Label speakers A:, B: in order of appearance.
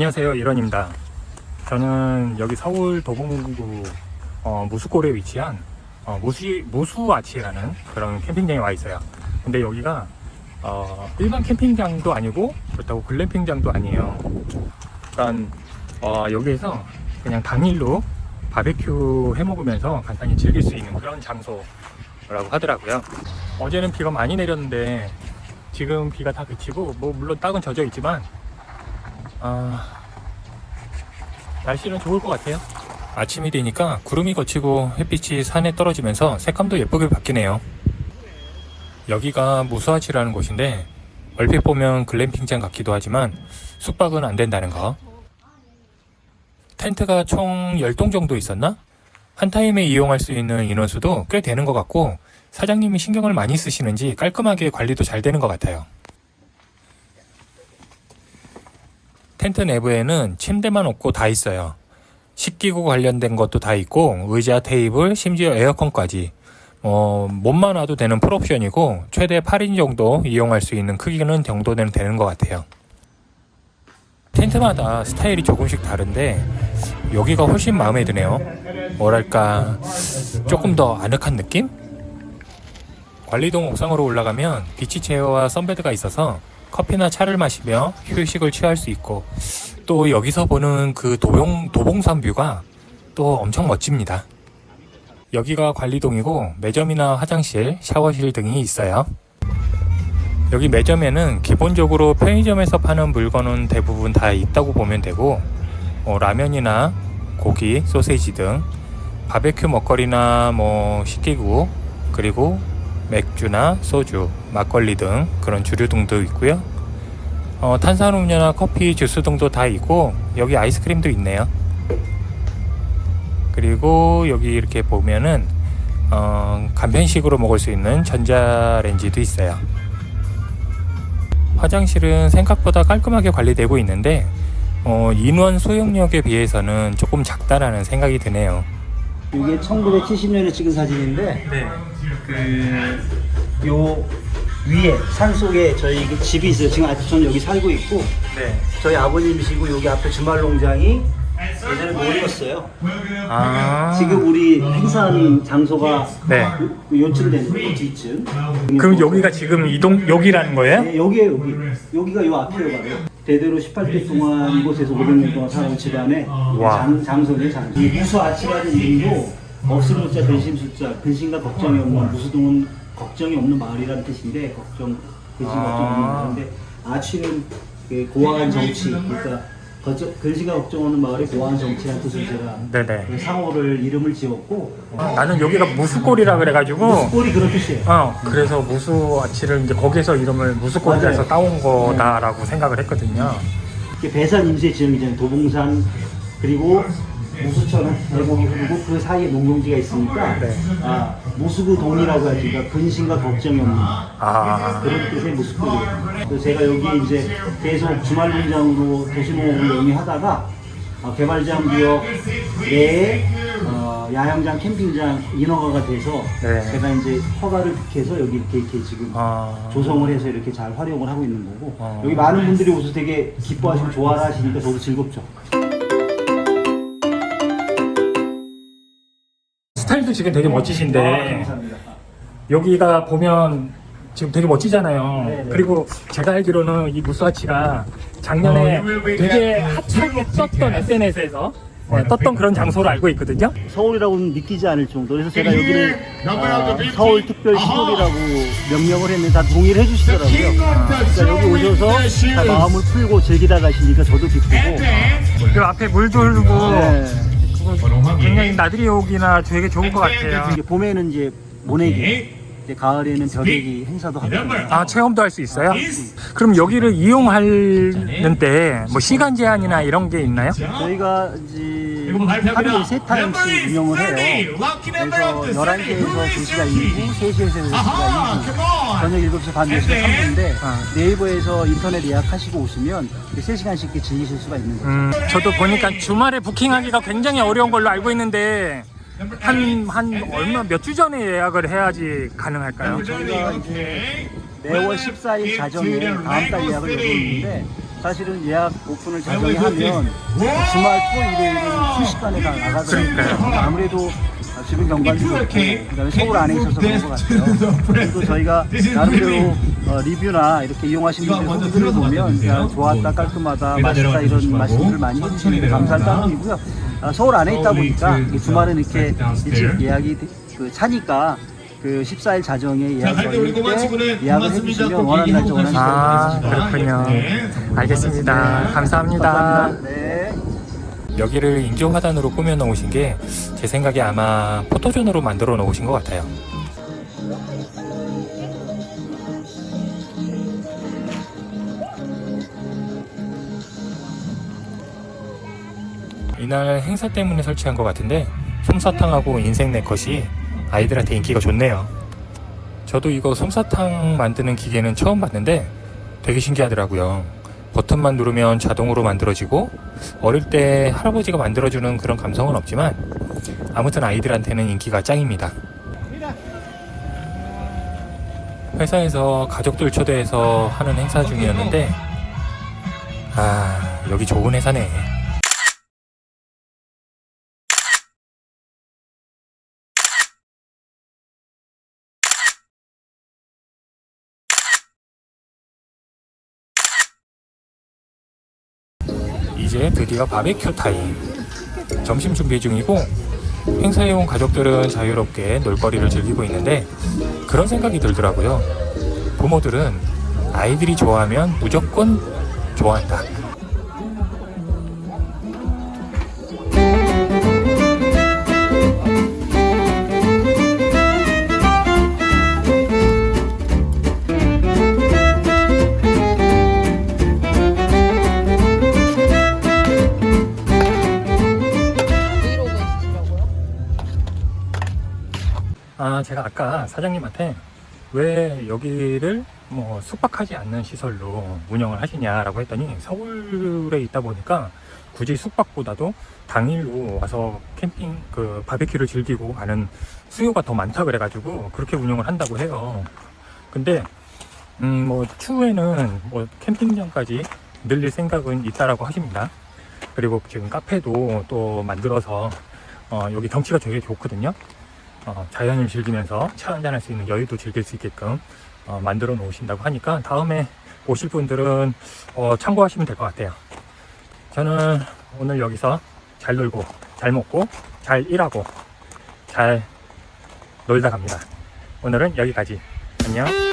A: 안녕하세요 일원입니다. 저는 여기 서울 도봉구 어, 무수골에 위치한 어, 무수 무수아치라는 그런 캠핑장에 와 있어요. 근데 여기가 어, 일반 캠핑장도 아니고 그렇다고 글램핑장도 아니에요. 그러니까 어, 여기에서 그냥 당일로 바베큐 해 먹으면서 간단히 즐길 수 있는 그런 장소라고 하더라고요. 어제는 비가 많이 내렸는데 지금 비가 다 그치고 뭐 물론 땅은 젖어 있지만 아, 날씨는 좋을 것 같아요. 아침이 되니까 구름이 걷히고 햇빛이 산에 떨어지면서 색감도 예쁘게 바뀌네요. 여기가 무수아치라는 곳인데 얼핏 보면 글램핑장 같기도 하지만 숙박은 안 된다는 거. 텐트가 총 10동 정도 있었나? 한 타임에 이용할 수 있는 인원수도 꽤 되는 것 같고 사장님이 신경을 많이 쓰시는지 깔끔하게 관리도 잘 되는 것 같아요. 텐트 내부에는 침대만 없고 다 있어요. 식기구 관련된 것도 다 있고 의자, 테이블, 심지어 에어컨까지 어, 몸만 와도 되는 풀옵션이고 최대 8인 정도 이용할 수 있는 크기는 정도는 되는 것 같아요. 텐트마다 스타일이 조금씩 다른데 여기가 훨씬 마음에 드네요. 뭐랄까 조금 더 아늑한 느낌? 관리동 옥상으로 올라가면 비치 체어와 선베드가 있어서 커피나 차를 마시며 휴식을 취할 수 있고 또 여기서 보는 그 도봉, 도봉산 뷰가 또 엄청 멋집니다. 여기가 관리동이고 매점이나 화장실, 샤워실 등이 있어요. 여기 매점에는 기본적으로 편의점에서 파는 물건은 대부분 다 있다고 보면 되고 어, 라면이나 고기, 소세지 등 바베큐 먹거리나 뭐 식기구 그리고 맥주나 소주, 막걸리 등 그런 주류 등도 있고요. 어, 탄산음료나 커피, 주스 등도 다 있고 여기 아이스크림도 있네요. 그리고 여기 이렇게 보면은 어, 간편식으로 먹을 수 있는 전자레인지도 있어요. 화장실은 생각보다 깔끔하게 관리되고 있는데 어, 인원 소용력에 비해서는 조금 작다라는 생각이 드네요.
B: 이게 1970년에 찍은 사진인데
A: 네.
B: 그요 위에 산 속에 저희 그 집이 있어요. 지금 아직 저는 여기 살고 있고
A: 네.
B: 저희 아버님이시고 여기 앞에 주말 농장이 예전에 놀이였어요.
A: 아.
B: 지금 우리 행사하는 장소가
A: 네.
B: 연출된 뒤층.
A: 그럼 여기가 지금 이동 여기라는 거예요?
B: 네, 여기에 여기 여기가 요 앞이에요, 바로. 대대로 18대 동안 이곳에서 500년 동안 살아온 집안의
A: 와.
B: 장, 장소네 장소. 이 무수 아치라는 이름도 없을 숫자 근심 숫자 근심과 걱정이 없는 무수동은 걱정이 없는 마을이라는 뜻인데 걱정 근심
A: 아.
B: 걱정 없는 마을인데 아치는 그 고아한 정치 그러니까 걱정, 근심과 걱정 없는 마을의 고아한 정치라는 뜻을 제가
A: 네네.
B: 그 상호를 이름을 지었고
A: 나는 여기가 무수골이라 그래가지고
B: 꼴이 그런 뜻이에요.
A: 어 그래서 무수 아치를 이제 거기서 이름을 무수골에서
B: 맞아요.
A: 따온 거다라고 생각을 했거든요.
B: 이게 배산 임세 지형이잖아요. 도봉산 그리고 무수천은 대목이 흐르고 그 사이에 농경지가 있으니까
A: 네.
B: 아 무수구 동이라고 하지 그러니까 근심과 걱정이 없는
A: 아
B: 그런 뜻의 무수구예요. 그래서 제가 여기에 이제 계속 주말 농장으로 도시농업을 영위하다가 어, 개발장 구역 내에 어, 야영장 캠핑장 인허가가 돼서
A: 네.
B: 제가 이제 허가를 득해서 여기 이렇게, 이렇게 지금
A: 아.
B: 조성을 해서 이렇게 잘 활용을 하고 있는 거고
A: 어.
B: 여기 많은 분들이 오셔서 되게 기뻐하시고 좋아하시니까 저도 즐겁죠.
A: 스타일도 지금 되게 멋지신데
B: 아.
A: 여기가 보면 지금 되게 멋지잖아요.
B: 네, 네.
A: 그리고 제가 알기로는 이 무수아치가 작년에 되게 핫하게 떴던 SNS에서 네, 떴던 그런 장소로 알고 있거든요.
B: 서울이라고는 믿기지 않을 정도로 그래서 제가 여기를 아, 서울 특별 시골이라고 명명을 했는데 다 동의를 해주시더라고요. 그러니까 여기 오셔서 다 마음을 풀고 즐기다 가시니까 저도 기쁘고
A: 그 앞에 물도 흐르고
B: 네.
A: 그거 굉장히 나들이 오기나 되게 좋을 것 같아요.
B: 이게 봄에는 이제 모내기, 이제 가을에는 벼대기 행사도 하거든요.
A: 아 체험도 할 수 있어요? 그럼 여기를 이용하는데 뭐 시간 제한이나 이런 게 있나요?
B: 저희가 이제 하루에 세 타임씩 운영을 해요. 그래서 11시에서 2시가 2부, 3시에서 4시가 2부, 저녁 7시 반 4시가 3부인데
A: 아.
B: 네이버에서 인터넷 예약하시고 오시면 3시간씩 이렇게 즐기실 수가 있는 거죠.
A: 음, 저도 보니까 주말에 부킹하기가 굉장히 어려운 걸로 알고 있는데 한, 한 얼마 몇 주 전에 예약을 해야지 가능할까요?
B: 저희가 이제 매월 14일 자정에 다음 달 예약을 열고 있는데 사실은 예약 오픈을 자정에 하면 주말 토 일요일은 순식간에 다 나가더라고요. 아무래도 지금 경관도 좋고 그다음에 서울 안에 있어서 그런 것 같아요. 그리고 저희가 나름대로 어, 리뷰나 이렇게 이용하신 분들 후기들을 보면 그냥 좋았다, 깔끔하다, 맛있다 이런 말씀들을 많이 해주시는데 감사할 따름이고요. 아, 서울 안에 있다 보니까 이게 주말은 이렇게 일찍 예약이 돼- 그 차니까 그 14일 자정에 예약 걸릴 때 예약을 해주시면 원하는 날짜 원하는
A: 아, 그렇군요. 알겠습니다. 감사합니다.
B: 감사합니다. 네.
A: 여기를 인조 화단으로 꾸며 놓으신 게 제 생각에 아마 포토존으로 만들어 놓으신 것 같아요. 이날 행사 때문에 설치한 것 같은데 솜사탕하고 인생 네컷이 아이들한테 인기가 좋네요. 저도 이거 솜사탕 만드는 기계는 처음 봤는데 되게 신기하더라고요. 버튼만 누르면 자동으로 만들어지고 어릴 때 할아버지가 만들어주는 그런 감성은 없지만 아무튼 아이들한테는 인기가 짱입니다. 회사에서 가족들 초대해서 하는 행사 중이었는데 아 여기 좋은 회사네. 이제 드디어 바베큐 타임. 점심 준비 중이고 행사에 온 가족들은 자유롭게 놀거리를 즐기고 있는데 그런 생각이 들더라고요. 부모들은 아이들이 좋아하면 무조건 좋아한다. 제가 아까 사장님한테 왜 여기를 뭐 숙박하지 않는 시설로 운영을 하시냐라고 했더니 서울에 있다 보니까 굳이 숙박보다도 당일로 와서 캠핑 그 바베큐를 즐기고 가는 수요가 더 많다 그래가지고 그렇게 운영을 한다고 해요. 근데 음 뭐 추후에는 뭐 캠핑장까지 늘릴 생각은 있다라고 하십니다. 그리고 지금 카페도 또 만들어서 어, 여기 경치가 되게 좋거든요. 어, 자연을 즐기면서 차 한잔 할 수 있는 여유도 즐길 수 있게끔 어, 만들어 놓으신다고 하니까 다음에 오실 분들은 어, 참고하시면 될 것 같아요. 저는 오늘 여기서 잘 놀고 잘 먹고 잘 일하고 잘 놀다 갑니다. 오늘은 여기까지. 안녕.